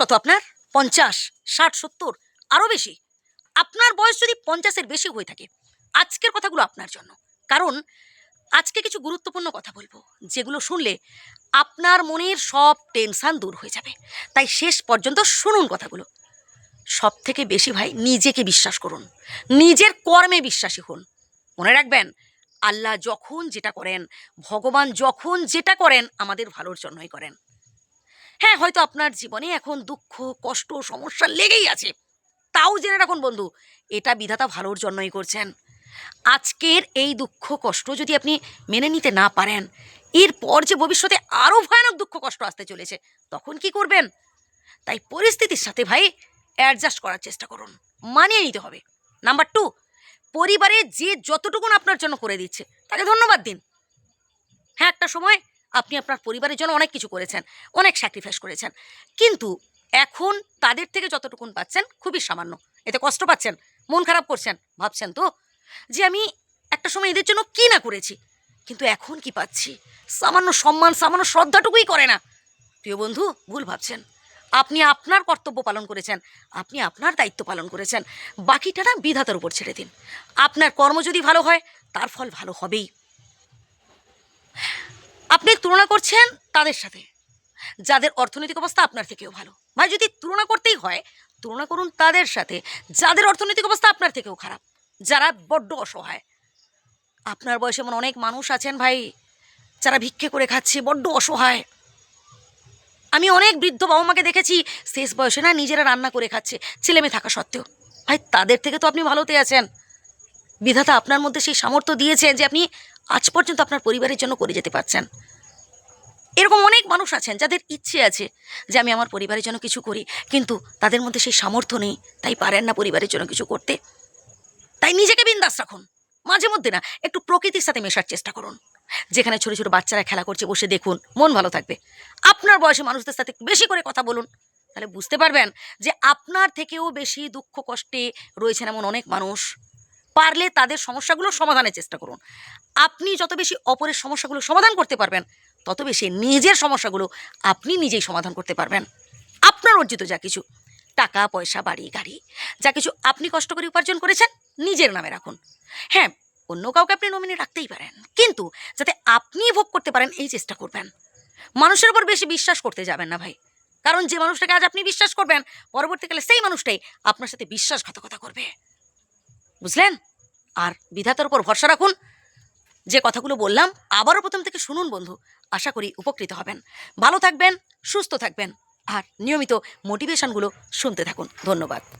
কত আপনার? পঞ্চাশ, ষাট, সত্তর আরও বেশি। আপনার বয়স যদি পঞ্চাশের বেশি হয়ে থাকে, আজকের কথাগুলো আপনার জন্য। কারণ, আজকে কিছু গুরুত্বপূর্ণ কথা বলব, যেগুলো শুনলে আপনার মনের সব টেনশান দূর হয়ে যাবে। তাই শেষ পর্যন্ত শুনুন কথাগুলো। সব থেকে বেশি ভাই নিজেকে বিশ্বাস করুন। নিজের কর্মে বিশ্বাসী হন। মনে রাখবেন, আল্লাহ যখন যেটা করেন, ভগবান যখন যেটা করেন, আমাদের ভালোর জন্যই করেন। হ্যাঁ হয়তো আপনার জীবনে এখন দুঃখ, কষ্ট, সমস্যা লেগেই আছে। তাও জেনে রাখুন বন্ধু, এটা বিধাতা ভালোর জন্যই করছেন। আজকের এই দুঃখ, কষ্ট যদি আপনি মেনে নিতে না পারেন, এরপর যে ভবিষ্যতে আরও ভয়ানক দুঃখ, কষ্ট আসতে চলেছে, তখন কি করবেন? তাই পরিস্থিতির সাথে ভাই অ্যাডজাস্ট করার চেষ্টা করুন, মানিয়ে নিতে হবে। নাম্বার টু পরিবারে যে যতটুকুন আপনার জন্য করে দিচ্ছে, তাকে ধন্যবাদ দিন। হ্যাঁ একটা সময় আপনি আপনার পরিবারের জন্য অনেক কিছু করেছেন, অনেক স্যাক্রিফাইস করেছেন। কিন্তু এখন তাদের থেকে যতটুকুন পাচ্ছেন, খুবই সামান্য। এতে কষ্ট পাচ্ছেন, মন খারাপ করছেন, ভাবছেন তো যে আমি একটা সময় এদের জন্য কী না করেছি? কিন্তু এখন কি পাচ্ছি? সামান্য সম্মান, সামান্য শ্রদ্ধাটুকুই করে না। প্রিয় বন্ধু, ভুল ভাবছেন। আপনি আপনার কর্তব্য পালন করেছেন, আপনি আপনার দায়িত্ব পালন করেছেন। বাকিটা না বিধাতার উপর ছেড়ে দিন। আপনার কর্ম যদি ভালো হয়, তার ফল ভালো হবেই। তুলনা করছেন তাদের সাথে। যাদের অর্থনৈতিক অবস্থা আপনার থেকেও ভালো। ভাই, যদি তুলনা করতেই হয়, তুলনা করুন তাদের সাথে। যাদের অর্থনৈতিক অবস্থা আপনার থেকেও খারাপ, যারা বড্ড অসহায়। আপনার বয়সে এমন অনেক মানুষ আছেন ভাই, যারা ভিক্ষে করে খাচ্ছে, বড্ড অসহায়। আমি অনেক বৃদ্ধ বাবা মাকে দেখেছি, শেষ বয়সে না নিজেরা রান্না করে খাচ্ছে ছেলে মেয়ে থাকা সত্ত্বেও। ভাই, তাদের থেকে তো আপনি ভালোতে আছেন। বিধাতা আপনার মধ্যে সেই সামর্থ্য দিয়েছে যে আপনি আজ পর্যন্ত আপনার পরিবারের জন্য করে যেতে পারছেন। এরকম অনেক মানুষ আছেন যাদের ইচ্ছে আছে যে আমি আমার পরিবারের জন্য কিছু করি, কিন্তু তাদের মধ্যে সেই সামর্থ্য নেই, তাই পারেন না পরিবারের জন্য কিছু করতে। তাই নিজেকে বিন্দাস রাখুন। মাঝে মধ্যে না, একটু প্রকৃতির সাথে মেশার চেষ্টা করুন। যেখানে ছোট ছোট বাচ্চারা খেলা করছে, বসে দেখুন, মন ভালো থাকবে। আপনার বয়সী মানুষদের সাথে বেশি করে কথা বলুন। তাহলে বুঝতে পারবেন যে আপনার থেকেও বেশি দুঃখ কষ্টে রয়েছেন এমন অনেক মানুষ। পারলে তাদের সমস্যাগুলো সমাধানের চেষ্টা করুন। আপনি যত বেশি অপরের সমস্যাগুলো সমাধান করতে পারবেন তত বেশি নিজের সমস্যাগুলো আপনি নিজেই সমাধান করতে পারবেন। আপনার অর্জিত যা কিছু, টাকা, পয়সা, বাড়ি, গাড়ি, যা কিছু আপনি কষ্ট করে উপার্জন করেছেন, নিজের নামে রাখুন। হ্যাঁ অন্য কাউকে আপনি নমিনি রাখতেই পারেন, কিন্তু যাতে আপনি ভোগ করতে পারেন, এই চেষ্টা করবেন। মানুষের উপর বেশি বিশ্বাস করতে যাবেন না ভাই। কারণ যে মানুষটাকে আজ আপনি বিশ্বাস করবেন, পরবর্তীকালে সেই মানুষটাই আপনার সাথে বিশ্বাসঘাতকতা করবে। বুঝলেন? আর বিধাতার উপর ভরসা রাখুন যে কথাগুলো বললাম, আবারও প্রথম থেকে শুনুন বন্ধু। আশা করি উপকৃত হবেন। ভালো থাকবেন, সুস্থ থাকবেন। আর নিয়মিত মোটিভেশনগুলো শুনতে থাকুন। ধন্যবাদ।